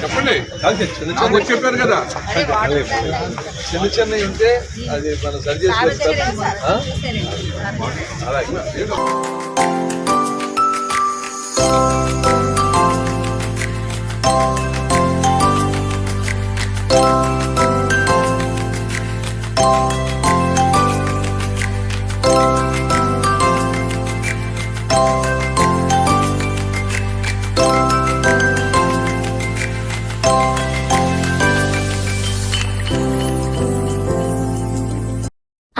చెప్పండి. చెప్పండి చెప్పారు కదా. చిన్న చిన్నవి ఉంటే అది మన సరి చేసేస్తాం అలాగే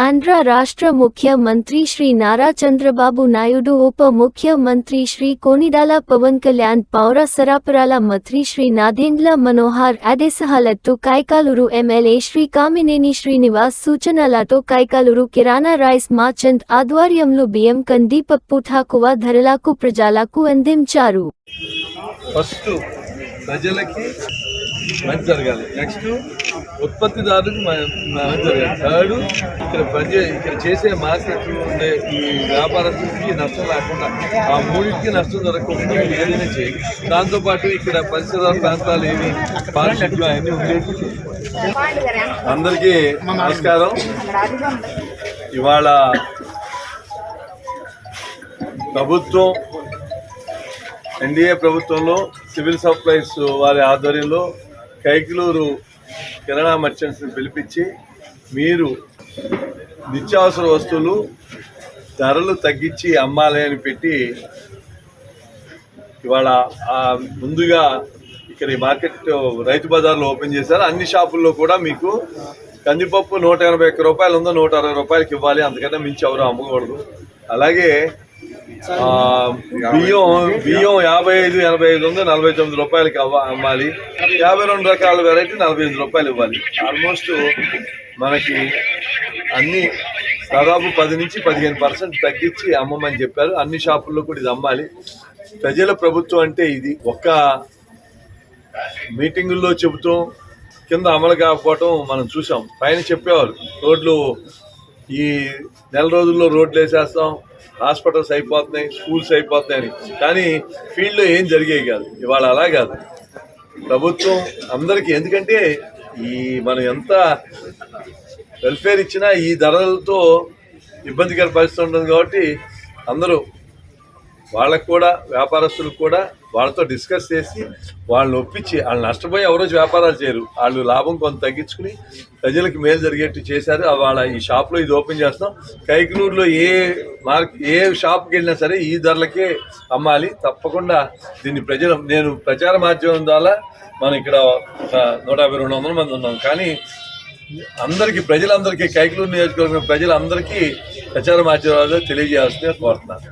आंध्र राष्ट्र मुख्यमंत्री श्री नारा चंद्रबाबू नायडू उप मुख्यमंत्री श्री कोनिदाला पवन कल्याण पौरा सरापुराला मंत्री श्री नादेन्ला मनोहर आदेसहालू कायकालूर एमएलए श्री कामिनेनी श्रीनिवास सूचना तो कायकालूर किराना राइस माचंद आध्र्यन बीएम कंदी पप्पू ठाकुवा धरलाकू प्रजालाकू अंदिम चारू ప్రజలకి మంచి జరగాలి. నెక్స్ట్ ఉత్పత్తిదారులకు మంచి జరగాలి. థర్డ్ ఇక్కడ ప్రజ ఇక్కడ చేసే మార్కెట్ ఉండే ఈ వ్యాపారస్తులకి నష్టం లేకుండా ఆ మూడింటికి నష్టం జరగకుండా ఏదైనా చేయాలి దాంతోపాటు ఇక్కడ పరిసర ప్రాంతాలు ఏమి పారిశుద్ధ్యం అవన్నీ ఉండేవి. అందరికీ నమస్కారం. ఇవాళ ప్రభుత్వం ఎన్డీఏ ప్రభుత్వంలో సివిల్ సప్లైస్ వారి ఆధ్వర్యంలో కైకిలూరు కిరాణా మర్చెంట్స్ని పిలిపించి మీరు నిత్యావసర వస్తువులు ధరలు తగ్గించి అమ్మాలి అని పెట్టి ఇవాళ ముందుగా ఇక్కడ ఈ మార్కెట్ రైతు బజార్లో ఓపెన్ చేశారు. అన్ని షాపుల్లో కూడా మీకు కందిపప్పు నూట ఎనభై ఒక్క రూపాయలు ఉందో నూట అరవై రూపాయలకి ఇవ్వాలి. అందుకంటే మించి ఎవరు అమ్మకూడదు. అలాగే బియ్యం బియ్యం యాభై ఐదు ఎనభై ఐదు ఉంది నలభై తొమ్మిది రూపాయలకి అవ్వ అమ్మాలి. యాభై రెండు రకాల వెరైటీ నలభై ఎనిమిది రూపాయలు ఇవ్వాలి. ఆల్మోస్ట్ మనకి అన్ని దాదాపు పది నుంచి పదిహేను పర్సెంట్ తగ్గించి అమ్మమని చెప్పారు. అన్ని షాపుల్లో కూడా ఇది అమ్మాలి. ప్రజల ప్రభుత్వం అంటే ఇది ఒక్క మీటింగుల్లో చెబుతూ కింద అమలు కాకపోవటం మనం చూసాం. పైన చెప్పేవారు రోడ్లు ఈ నెల రోజుల్లో రోడ్లు వేసేస్తాం హాస్పిటల్స్ అయిపోతున్నాయి స్కూల్స్ అయిపోతున్నాయని. కానీ ఫీల్డ్లో ఏం జరిగేవి కాదు. ఇవాళ అలా కాదు. ప్రభుత్వం అందరికీ ఎందుకంటే ఈ మనం ఎంత వెల్ఫేర్ ఇచ్చినా ఈ ధరలతో ఇబ్బందికర పరిస్థితి ఉంటుంది కాబట్టి అందరూ వాళ్ళకు కూడా వ్యాపారస్తులకు కూడా వాళ్ళతో డిస్కస్ చేసి వాళ్ళని ఒప్పించి వాళ్ళు నష్టపోయి ఎవరో వ్యాపారాలు చేయరు. వాళ్ళు లాభం కొంత తగ్గించుకుని ప్రజలకు మేలు జరిగేట్టు చేశారు. వాళ్ళ ఈ షాప్లో ఇది ఓపెన్ చేస్తాం కైకలూరులో ఏ మార్క్ ఏ షాప్కి వెళ్ళినా సరే ఈ ధరలకే అమ్మాలి. తప్పకుండా దీన్ని ప్రజలు నేను ప్రచార మాధ్యమం ద్వారా మనం ఇక్కడ నూట యాభై రెండు వందల మంది ఉన్నాం. కానీ అందరికీ ప్రజలందరికీ కైకలూరు నియోజకవర్గం ప్రజలందరికీ ప్రచార మాధ్యమాలు తెలియజేయాల్సిందిగా కోరుతున్నాను.